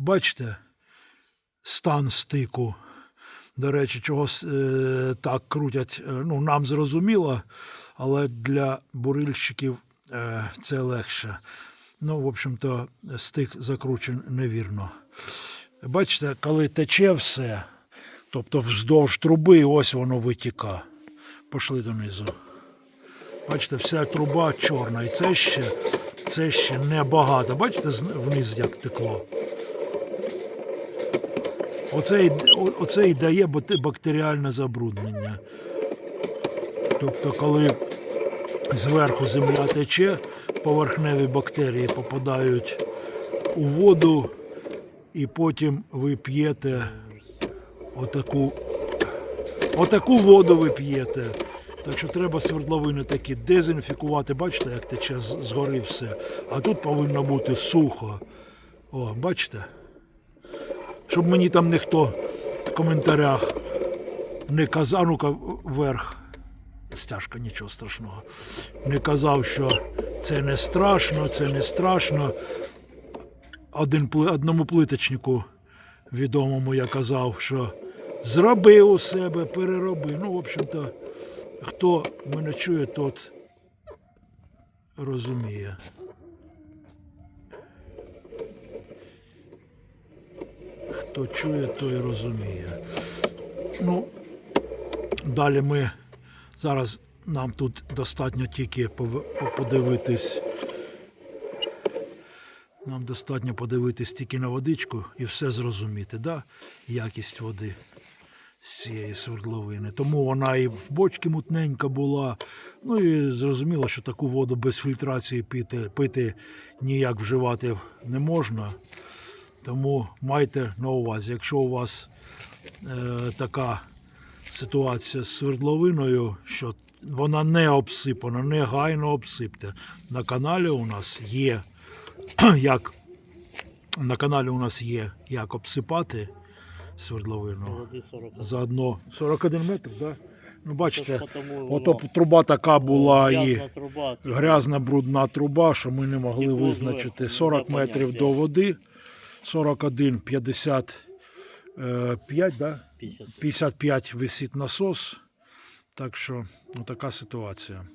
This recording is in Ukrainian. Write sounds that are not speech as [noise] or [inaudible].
Бачите, стан стику. До речі, чого е, так крутять, е, ну, нам зрозуміло, але для бурильщиків е, це легше. Ну, в общем-то, стик закручен невірно. Бачите, коли тече все, тобто вздовж труби, ось воно витіка. Пішли донизу. Бачите, вся труба чорна. І це ще, це ще небагато. Бачите, вниз як текло. Оце, і- оце і дає бактеріальне забруднення. Тобто, коли зверху земля тече, поверхневі бактерії попадають у воду, і потім ви п'єте отаку, отаку воду ви п'єте. Так що треба свердловини такі дезінфікувати. Бачите, як тече згори все. А тут повинно бути сухо. О, бачите? Щоб мені там ніхто в коментарях не казав, ну-ка вверх. Стяжка, нічого страшного. Не казав, що це не страшно, це не страшно. Один, одному плиточнику відомому я казав, що зроби у себе, перероби. Ну, в общем-то, хто мене чує, тот розуміє. Хто чує, той розуміє. Ну, далі ми зараз нам тут достатньо тільки подивитись. Нам достатньо подивитись тільки на водичку і все зрозуміти, да? якість води з цієї свердловини. Тому вона і в бочці мутненька була. Ну і зрозуміло, що таку воду без фільтрації пити, пити ніяк вживати не можна. Тому майте на увазі, якщо у вас е, така ситуація з свердловиною, що вона не обсипана, негайно обсипте. На каналі у нас є [clears throat] як на каналі у нас є як обсипати свердловину. Заодно 41 метр, да? Ну, бачите, ото труба така була і Грязна труба. грязна брудна труба, що ми не могли визначити 40 метрів до води, 41, 55, да? 50. 55 висить насос. Так що ну, така ситуація.